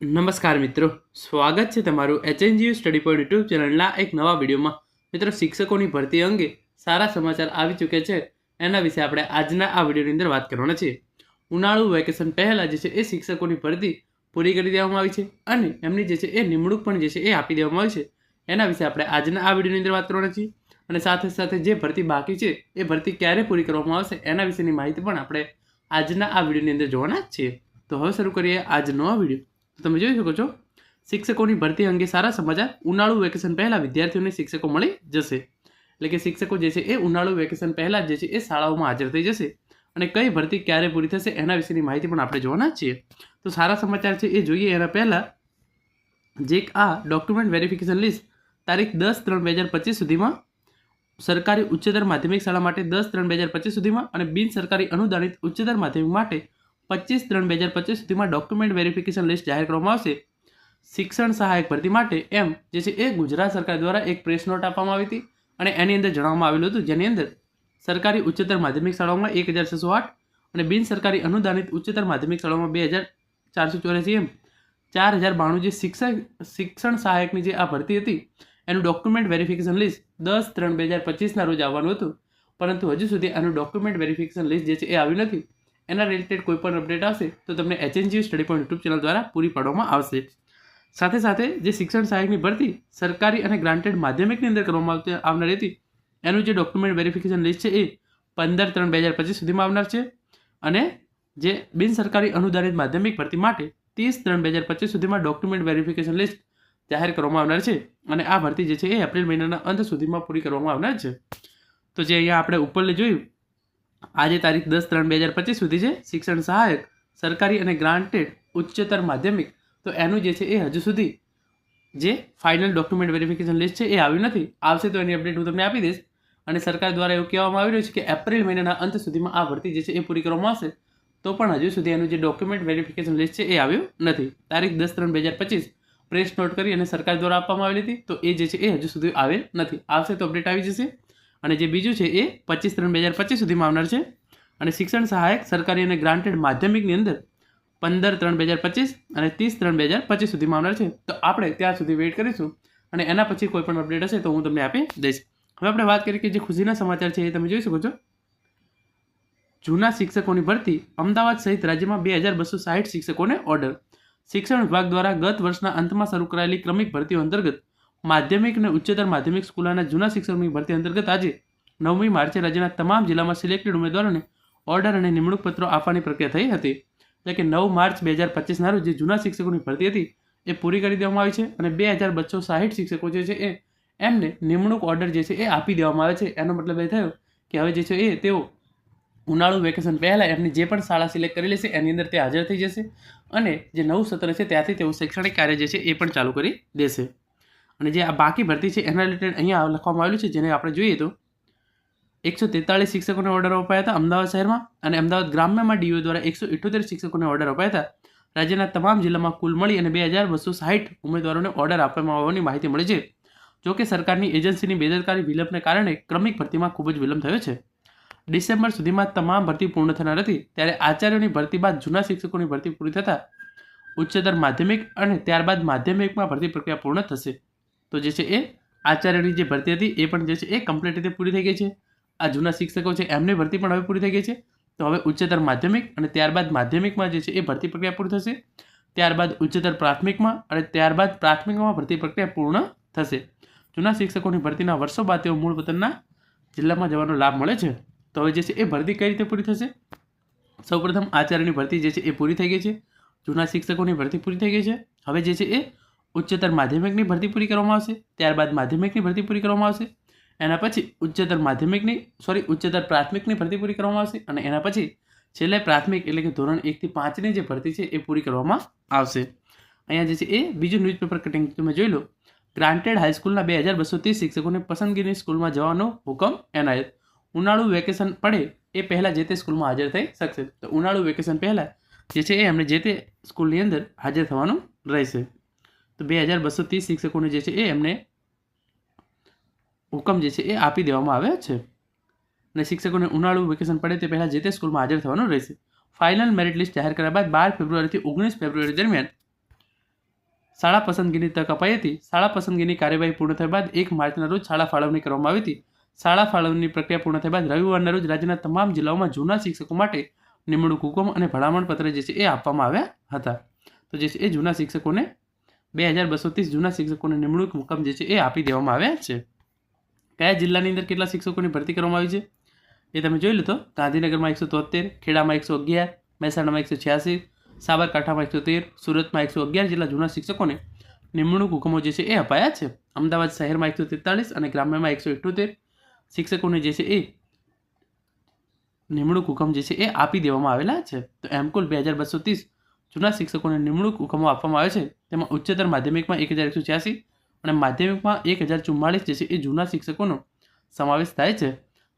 નમસ્કાર મિત્રો. સ્વાગત છે તમારું એચએનજીયુ સ્ટડી પોઈન્ટ યુટ્યુબ ચેનલના એક નવા વિડીયોમાં. મિત્રો, શિક્ષકોની ભરતી અંગે સારા સમાચાર આવી ચૂક્યા છે. એના વિશે આપણે આજના આ વિડીયોની અંદર વાત કરવાના છીએ. ઉનાળુ વેકેશન પહેલાં જે છે એ શિક્ષકોની ભરતી પૂરી કરી દેવામાં આવી છે અને એમની જે છે એ નિમણૂક પણ જે છે એ આપી દેવામાં આવી છે. એના વિશે આપણે આજના આ વિડીયોની અંદર વાત કરવાના છીએ. અને સાથે સાથે જે ભરતી બાકી છે એ ભરતી ક્યારે પૂરી કરવામાં આવશે એના વિશેની માહિતી પણ આપણે આજના આ વિડીયોની અંદર જોવાના જ છીએ. તો હવે શરૂ કરીએ આજનો આ વીડિયો. તમે જોઈ શકો છો, શિક્ષકોની ભરતી અંગે સારા સમાચાર ઉનાળુ વેકેશન પહેલાં વિદ્યાર્થીઓને શિક્ષકો મળી જશે. એટલે કે શિક્ષકો જે છે એ ઉનાળુ વેકેશન પહેલાં જે છે એ શાળાઓમાં હાજર થઈ જશે અને કઈ ભરતી ક્યારે પૂરી થશે એના વિશેની માહિતી પણ આપણે જોવાના છીએ. તો સારા સમાચાર છે એ જોઈએ એના પહેલાં જે આ ડોક્યુમેન્ટ વેરિફિકેશન લિસ્ટ તારીખ દસ ત્રણ બે હજાર પચીસ સુધીમાં સરકારી ઉચ્ચતર માધ્યમિક શાળા માટે દસ ત્રણ બે હજાર પચીસ સુધીમાં અને બિન સરકારી અનુદાનિત ઉચ્ચતર માધ્યમિક માટે પચીસ ત્રણ બે હજાર પચીસ સુધીમાં ડોક્યુમેન્ટ વેરિફિકેશન લિસ્ટ જાહેર કરવામાં આવશે. શિક્ષણ સહાયક ભરતી માટે એમ, જે છે એ ગુજરાત સરકાર દ્વારા એક પ્રેસ નોટ આપવામાં આવી હતી અને એની અંદર જણાવવામાં આવેલું હતું, જેની અંદર સરકારી ઉચ્ચતર માધ્યમિક શાળાઓમાં એક હજાર છસો આઠ અને બિન સરકારી અનુદાનિત ઉચ્ચતર માધ્યમિક શાળાઓમાં બે હજાર ચારસો ચોર્યાસી એમ. ચાર હજાર બાણું જે શિક્ષક, શિક્ષણ સહાયકની જે આ ભરતી હતી, એનું ડોક્યુમેન્ટ વેરિફિકેશન લિસ્ટ દસ ત્રણ બે હજાર પચીસના રોજ આવવાનું હતું. પરંતુ હજુ સુધી આનું ડોક્યુમેન્ટ વેરિફિકેશન લિસ્ટ જે છે એ આવ્યું નથી. એના રિલેટેડ કોઈ પણ અપડેટ આવશે, તો તમને HNG study point YouTube channel દ્વારા પૂરી પાડવામાં આવશે. સાથે સાથે જે શિક્ષણ સહાયકની ભરતી સરકારી અને ગ્રાન્ટેડ માધ્યમિકની અંદર કરવામાં આવતી આવનાર હતી, એનું જે ડોક્યુમેન્ટ વેરિફિકેશન લિસ્ટ છે એ પંદર ત્રણ બે હજાર પચીસ સુધીમાં આવનાર છે. અને જે બિન સરકારી અનુદાનિત માધ્યમિક ભરતી માટે ત્રીસ ત્રણ બે હજાર પચીસ સુધીમાં ડોક્યુમેન્ટ વેરિફિકેશન લિસ્ટ જાહેર કરવામાં આવનાર છે. અને આ ભરતી જે છે એ એપ્રિલ મહિનાના અંત સુધીમાં પૂરી કરવામાં આવનાર છે. તો જે અહીંયા આપણે ઉપરલે જોયું આજે તારીખ દસ ત્રણ બે હજાર પચીસ સુધી છે શિક્ષણ સહાયક, સરકારી અને ગ્રાન્ટેડ ઉચ્ચતર માધ્યમિક. તો એનું જે છે એ હજુ સુધી જે ફાઇનલ ડોક્યુમેન્ટ વેરિફિકેશન લિસ્ટ છે એ આવ્યું નથી. આવશે તો એની અપડેટ હું તમને આપી દઈશ. અને સરકાર દ્વારા એવું કહેવામાં આવી રહ્યું છે કે એપ્રિલ મહિનાના અંત સુધીમાં આ ભરતી જે છે એ પૂરી કરવામાં આવશે. તો પણ હજુ સુધી એનું જે ડોક્યુમેન્ટ વેરિફિકેશન લિસ્ટ છે એ આવ્યું નથી. તારીખ દસ ત્રણ બે હજાર પચીસ. પ્રેસ નોટ કરી અને સરકાર દ્વારા આપવામાં આવેલી હતી. તો એ જે છે એ હજુ સુધી આવેલ નથી. આવશે તો અપડેટ આવી જશે. અને જે બીજું છે એ પચીસ ત્રણ બે હજાર પચીસ સુધીમાં આવનાર છે. અને શિક્ષણ સહાયક સરકારી અને ગ્રાન્ટેડ માધ્યમિકની અંદર પંદર ત્રણ બે હજાર પચીસ અને ત્રીસ ત્રણ બે હજાર પચીસ સુધીમાં આવનાર છે. તો આપણે ત્યાં સુધી વેઇટ કરીશું અને એના પછી કોઈ પણ અપડેટ હશે તો હું તમને આપી દઈશ. હવે આપણે વાત કરીએ કે જે ખુશીના સમાચાર છે એ તમે જોઈ શકો છો. જૂના શિક્ષકોની ભરતી અમદાવાદ સહિત રાજ્યમાં બે હજાર બસો સાહીઠ શિક્ષકોને ઓર્ડર શિક્ષણ વિભાગ દ્વારા ગત વર્ષના અંતમાં શરૂ કરાયેલી ક્રમિક ભરતીઓ અંતર્ગત માધ્યમિક અને ઉચ્ચતર માધ્યમિક સ્કૂલોના જૂના શિક્ષકોની ભરતી અંતર્ગત આજે નવમી માર્ચે રાજ્યના તમામ જિલ્લામાં સિલેક્ટેડ ઉમેદવારોને ઓર્ડર અને નિમણૂક પત્રો આપવાની પ્રક્રિયા થઈ હતી. એટલે કે નવ માર્ચ બે હજાર પચીસના રોજ જે જૂના શિક્ષકોની ભરતી હતી, એ પૂરી કરી દેવામાં આવી છે અને બે હજાર બસો સાહીઠ શિક્ષકો જે છે એ એમને નિમણૂક ઓર્ડર જે છે એ આપી દેવામાં આવે છે. એનો મતલબ એ થયો કે હવે જે છે એ તેઓ ઉનાળુ વેકેશન પહેલાં એમની જે પણ શાળા સિલેક્ટ કરી લેશે એની અંદર તે હાજર થઈ જશે અને જે નવું સત્ર છે ત્યાંથી તેઓ શૈક્ષણિક કાર્ય જે છે એ પણ ચાલુ કરી દેશે. અને જે આ બાકી ભરતી છે, એના રિલેટેડ અહીંયા લખવામાં આવેલું છે, જેને આપણે જોઈએ તો એકસો તેતાળીસ શિક્ષકોને ઓર્ડર અપાયા હતા અમદાવાદ શહેરમાં અને અમદાવાદ ગ્રામ્યમાં ડીઓ દ્વારા એકસો ઇઠોતેર શિક્ષકોને ઓર્ડર અપાયા હતા. રાજ્યના તમામ જિલ્લામાં કુલ મળી અને બે હજાર બસો સાહીઠ ઉમેદવારોને ઓર્ડર આપવામાં આવવાની માહિતી મળી છે. જોકે સરકારની એજન્સીની બેદરકારી વિલંબને કારણે ક્રમિક ભરતીમાં ખૂબ જ વિલંબ થયો છે. ડિસેમ્બર સુધીમાં તમામ ભરતી પૂર્ણ થનાર હતી, ત્યારે આચાર્યોની ભરતી બાદ જૂના શિક્ષકોની ભરતી પૂરી થતાં ઉચ્ચતર માધ્યમિક અને ત્યારબાદ માધ્યમિકમાં ભરતી પ્રક્રિયા પૂર્ણ થશે. તો જે છે એ આચાર્યની જે ભરતી હતી એ પણ જે છે એ કમ્પ્લીટ રીતે પૂરી થઈ ગઈ છે. આ જૂના શિક્ષકો છે એમની ભરતી પણ હવે પૂરી થઈ ગઈ છે. તો હવે ઉચ્ચતર માધ્યમિક અને ત્યારબાદ માધ્યમિકમાં જે છે એ ભરતી પ્રક્રિયા પૂરી થશે. ત્યારબાદ ઉચ્ચતર પ્રાથમિકમાં અને ત્યારબાદ પ્રાથમિકમાં ભરતી પ્રક્રિયા પૂર્ણ થશે. જૂના શિક્ષકોની ભરતીના વર્ષો બાદ તેઓ મૂળ વતનના જિલ્લામાં જવાનો લાભ મળે છે. તો હવે જે છે એ ભરતી કઈ રીતે પૂરી થશે? સૌપ્રથમ આચાર્યની ભરતી જે છે એ પૂરી થઈ ગઈ છે. જૂના શિક્ષકોની ભરતી પૂરી થઈ ગઈ છે. હવે જે છે એ ઉચ્ચતર માધ્યમિકની ભરતી પૂરી કરવામાં આવશે, ત્યારબાદ માધ્યમિકની ભરતી પૂરી કરવામાં આવશે, એના પછી ઉચ્ચતર માધ્યમિકની સોરી ઉચ્ચતર પ્રાથમિકની ભરતી પૂરી કરવામાં આવશે અને એના પછી છેલ્લે પ્રાથમિક એટલે કે ધોરણ એકથી પાંચની જે ભરતી છે એ પૂરી કરવામાં આવશે. અહીંયા જે છે એ બીજું ન્યૂઝપેપર કટિંગ તમે જોઈ લો. ગ્રાન્ટેડ હાઈસ્કૂલના બે હજાર બસો ત્રીસ શિક્ષકોને પસંદગીની સ્કૂલમાં જવાનો હુકમ એનાયત. ઉનાળુ વેકેશન પડે એ પહેલાં જે તે સ્કૂલમાં હાજર થઈ શકશે. તો ઉનાળુ વેકેશન પહેલાં જે છે એ એમને જે તે સ્કૂલની અંદર હાજર થવાનું રહેશે. તો બે હજાર બસો ત્રીસ શિક્ષકોને જે છે એ એમને હુકમ જે છે એ આપી દેવામાં આવ્યો છે. અને શિક્ષકોને ઉનાળુ વેકેશન પડે તે પહેલાં જે તે સ્કૂલમાં હાજર થવાનું રહેશે. ફાઇનલ મેરિટ લિસ્ટ જાહેર કર્યા બાદ બાર ફેબ્રુઆરીથી ઓગણીસ ફેબ્રુઆરી દરમિયાન શાળા પસંદગીની તક અપાઈ હતી. શાળા પસંદગીની કાર્યવાહી પૂર્ણ થયા બાદ એક માર્ચના રોજ શાળા ફાળવણી કરવામાં આવી હતી. શાળા ફાળવણીની પ્રક્રિયા પૂર્ણ થયા બાદ રવિવારના રોજ રાજ્યના તમામ જિલ્લાઓમાં જૂના શિક્ષકો માટે નિમણૂક હુકમ અને ભલામણ પત્ર જે છે એ આપવામાં આવ્યા હતા. તો જે છે એ જૂના શિક્ષકોને બે હજાર બસો ત્રીસ જૂના શિક્ષકોને નિમણૂક હુકમ જે છે એ આપી દેવામાં આવ્યા છે. કયા જિલ્લાની અંદર કેટલા શિક્ષકોની ભરતી કરવામાં આવી છે? એ તમે જોઈ લો તો. ગાંધીનગરમાં એકસો તોતેર ખેડામાં એકસો અગિયાર, મહેસાણામાં એકસો છ્યાસી, સાબરકાંઠામાં એકસો તેર, સુરતમાં એકસો અગિયાર જેટલા જૂના શિક્ષકોને નિમણૂક હુકમો જે છે એ અપાયા છે. અમદાવાદ શહેરમાં એકસો તેતાલીસ અને ગ્રામ્યમાં એકસો ઇઠ્ઠોતેર શિક્ષકોને જે છે એ નિમણૂક હુકમ જે છે એ આપી દેવામાં આવેલા છે. તો એમ કુલ બે હજાર બસો ત્રીસ જૂના શિક્ષકોને નિમણૂક હુકમો આપવામાં આવે છે. તેમાં ઉચ્ચતર માધ્યમિકમાં એક હજાર એકસો છ્યાસી અને માધ્યમિકમાં એક હજાર ચુમ્માળીસ જે છે એ જૂના શિક્ષકોનો સમાવેશ થાય છે.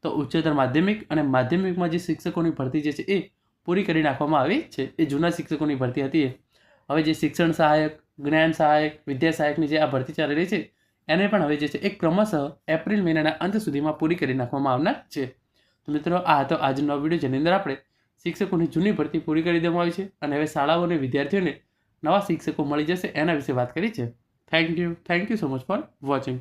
તો ઉચ્ચતર માધ્યમિક અને માધ્યમિકમાં જે શિક્ષકોની ભરતી જે છે એ પૂરી કરી નાખવામાં આવી છે. એ જૂના શિક્ષકોની ભરતી હતી હવે જે શિક્ષણ સહાયક, જ્ઞાન સહાયક, વિદ્યા સહાયકની જે આ ભરતી ચાલી રહી છે, એને પણ હવે જે છે એક ક્રમશઃ એપ્રિલ મહિનાના અંત સુધીમાં પૂરી કરી નાખવામાં આવનાર છે. તો મિત્રો, આ હતો આજનો વીડિયો, જેની અંદર આપણે શિક્ષકોની જૂની ભરતી પૂરી કરી દેવામાં આવી છે અને હવે શાળાઓ અને વિદ્યાર્થીઓને નવા શિક્ષકો મળી જશે એના વિશે વાત કરી છે. Thank you thank you so much for watching